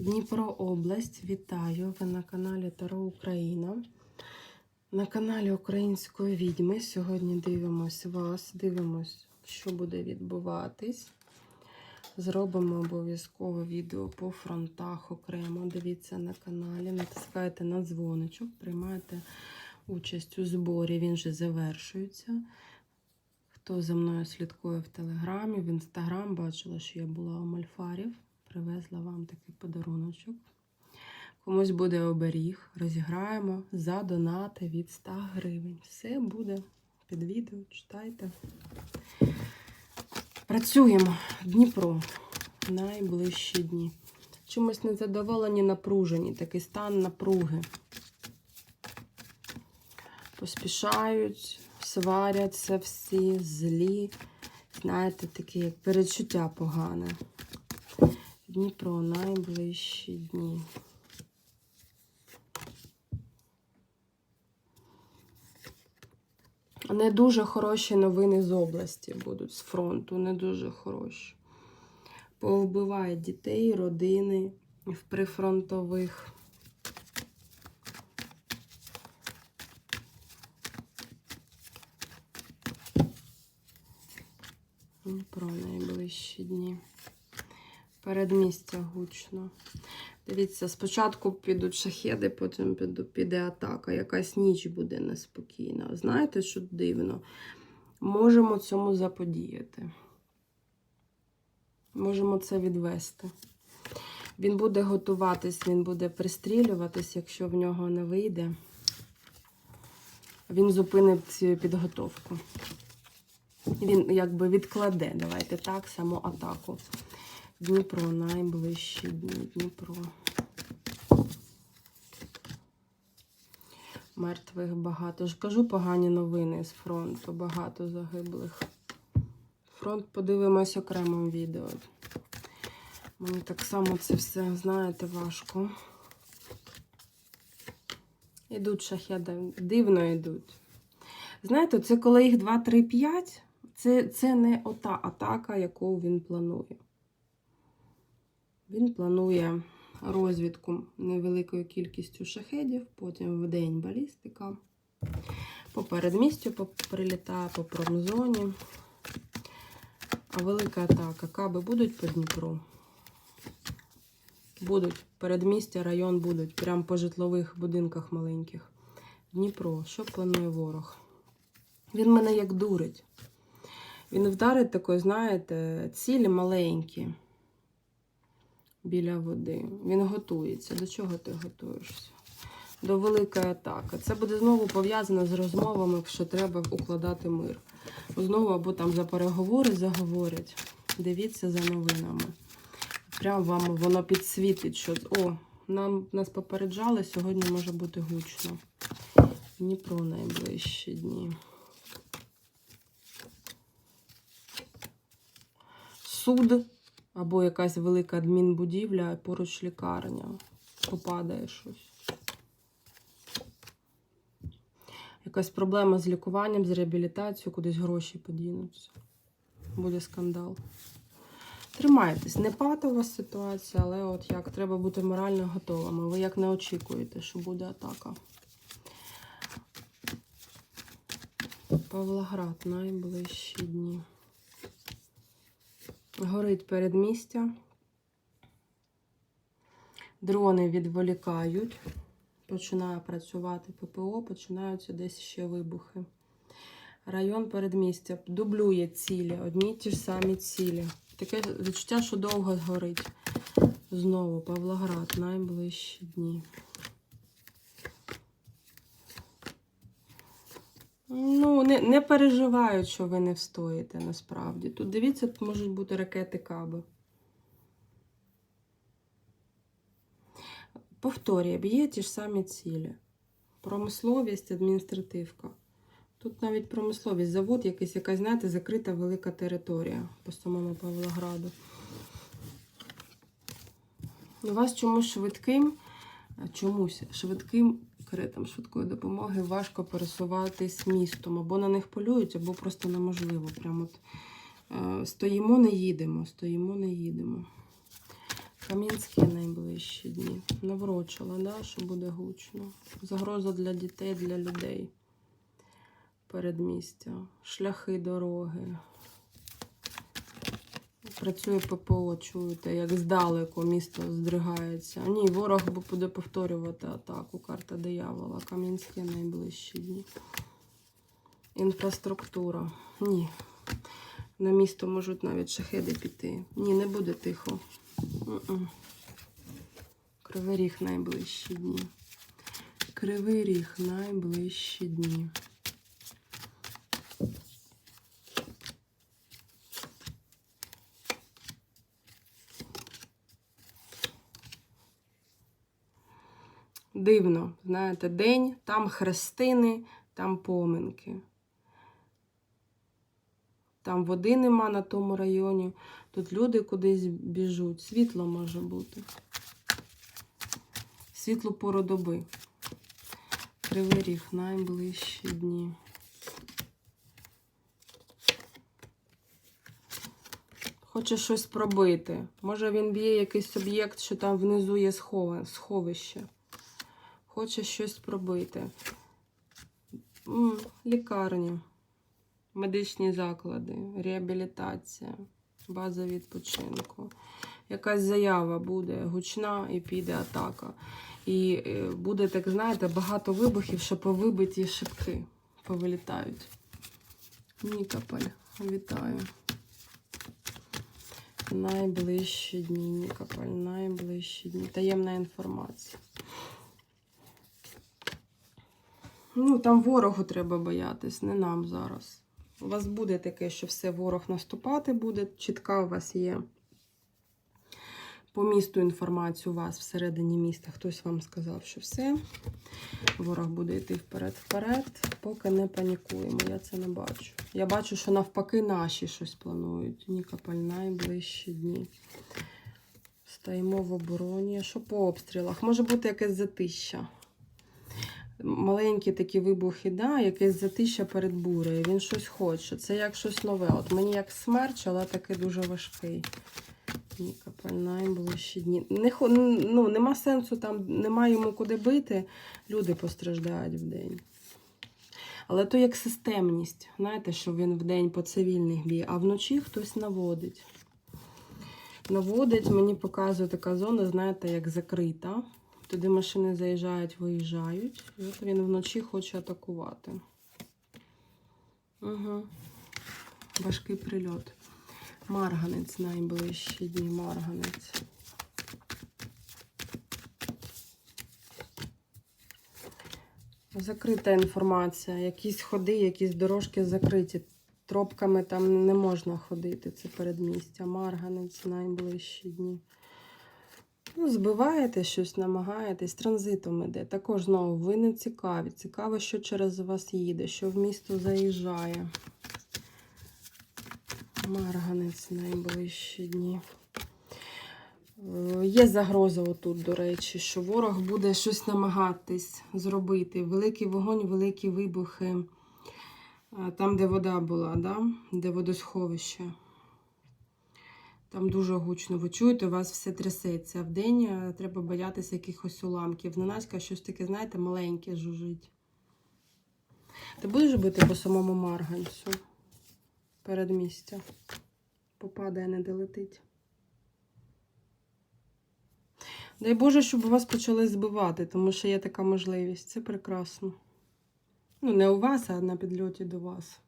Дніпро область, вітаю! Ви на каналі Таро Україна. На каналі Української відьми. Сьогодні дивимось вас, дивимось, що буде відбуватись. Зробимо обов'язково відео по фронтах окремо. Дивіться на каналі, натискайте на дзвоничок, приймайте участь у зборі, він вже завершується. Хто за мною слідкує в Телеграмі, в Інстаграм, бачила, що я була у Мальфарів. Привезла вам такий подаруночок. Комусь буде оберіг. Розіграємо за донати від 100 гривень. Все буде під відео, читайте. Працюємо. Дніпро. Найближчі дні. Чимось незадоволені, напружені. Такий стан напруги. Поспішають, сваряться всі, злі. Знаєте, такі як перечуття погане. Дніпро найближчі дні. Не дуже хороші новини з області будуть, з фронту, не дуже хороші. Повбивають дітей, родини в прифронтових. Дніпро найближчі дні. Передмістя гучно. Дивіться, спочатку підуть шахеди, потім піде атака. Якась ніч буде неспокійна. Знаєте, що дивно? Можемо цьому заподіяти. Можемо це відвести. Він буде готуватись, він буде пристрілюватись, якщо в нього не вийде. Він зупинить цю підготовку. Він якби відкладе, давайте так, саму атаку. Дніпро, найближчі дні. Дніпро. Мертвих багато. Ж кажу погані новини з фронту. Багато загиблих. Фронт подивимось окремим відео. Мені так само це все, знаєте, важко. Ідуть шахеди. Дивно йдуть. Знаєте, це коли їх 2, 3, 5, це, це не ота атака, яку він планує. Він планує розвідку невеликою кількістю шахедів, потім в день балістика. По передмістю прилітає по промзоні. А велика атака. Каби будуть по Дніпру? Будуть. Передмістя, район будуть. Прямо по житлових будинках маленьких. Дніпро. Що планує ворог? Він мене як дурить. Він вдарить такої, знаєте, цілі маленькі біля води. Він готується. До чого ти готуєшся? До великої атаки. Це буде знову пов'язано з розмовами, що треба укладати мир. Знову або там за переговори заговорять. Дивіться за новинами. Прям вам воно підсвітить, що о, нам нас попереджали, сьогодні може бути гучно. Дніпро найближчі дні. Суд або якась велика адмінбудівля, поруч лікарня. Попадає щось. Якась проблема з лікуванням, з реабілітацією, кудись гроші подінуться. Буде скандал. Тримайтесь, не патова ситуація, але от як треба бути морально готовими. Ви як не очікуєте, що буде атака. Павлоград найближчі дні. Горить передмістя. Дрони відволікають. Починає працювати ППО, починаються десь ще вибухи. Район передмістя дублює цілі, одні ті ж самі цілі. Таке відчуття, що довго згорить. Знову Павлоград, найближчі дні. Ну, не, не переживають, що ви не встоїте насправді. Тут дивіться, можуть бути ракети каби. Повторює, б'є ті ж самі цілі. Промисловість, адміністративка. Тут навіть промисловість, завод, якийсь, якась, знаєте, закрита велика територія по самому Павлограду. У вас чомусь швидким, чомусь швидким каретам швидкої допомоги важко пересуватись містом. Або на них полюють, або просто неможливо. Прямо от, е, стоїмо, не їдемо, стоїмо, не їдемо. Кам'янське найближчі дні. Наврочила, да, що буде гучно. Загроза для дітей, для людей. Передмістя. Шляхи, дороги. Працює ППО, чуєте, як здалеку місто здригається. Ні, ворог буде повторювати атаку. Карта диявола. Кам'янське найближчі дні. Інфраструктура. Ні. На місто можуть навіть шахеди піти. Ні, не буде тихо. Кривий ріг найближчі дні. Кривий ріг найближчі дні. Дивно, знаєте, день, там хрестини, там поминки. Там води нема на тому районі. Тут люди кудись біжуть. Світло може бути. Світло пору доби. Кривий ріг найближчі дні. Хоче щось пробити. Може він б'є якийсь об'єкт, що там внизу є сховище. Хоче щось пробити. М, Лікарня медичні заклади, реабілітація, база відпочинку. Якась заява буде гучна і піде атака. І е, буде, так знаєте, багато вибухів, що повибиті шибки повилітають. Нікополь, вітаю. Найближчі дні, Нікополь, найближчі дні. Таємна інформація. Ну, там ворогу треба боятись, не нам зараз. У вас буде таке, що все ворог наступати буде. Чітка у вас є по місту інформацію у вас всередині міста. Хтось вам сказав, що все. Ворог буде йти вперед-вперед, поки не панікуємо. Я це не бачу. Я бачу, що навпаки наші щось планують. Нікополь найближчі дні. Стоїмо в обороні. Що по обстрілах? Може бути якесь затища маленькі такі вибухи, да, якесь затища перед бурею. Він щось хоче. Це як щось нове. От мені як смерч, але такий дуже важкий. Найближчі дні. Не, ну, нема сенсу там, нема йому куди бити. Люди постраждають в день. Але то як системність. Знаєте, що він в день по цивільних б'є, а вночі хтось наводить. Наводить, мені показує така зона, знаєте, як закрита. Туди машини заїжджають, виїжджають. І от він вночі хоче атакувати. Угу. Важкий прильот. Марганець найближчі дні. Марганець. Закрита інформація. Якісь ходи, якісь дорожки закриті. Тропками там не можна ходити. Це передмістя. Марганець найближчі дні. Ну, збиваєте щось, намагаєтесь, транзитом іде. Також знову ви не цікаві. Цікаво, що через вас їде, що в місто заїжджає. Марганець найближчі дні. Е, Є загроза отут, до речі, що ворог буде щось намагатись зробити. Великий вогонь, великі вибухи. Там, де вода була, да? де водосховище. Там дуже гучно. Ви чуєте, у вас все трясеться. В день е, треба боятися якихось уламків. Зненацька щось таке, знаєте, маленьке жужить. Ти будеш бити по самому марганцю передмістя? Попадає, не долетить. Дай Боже, щоб вас почали збивати, тому що є така можливість. Це прекрасно. Ну, не у вас, а на підльоті до вас.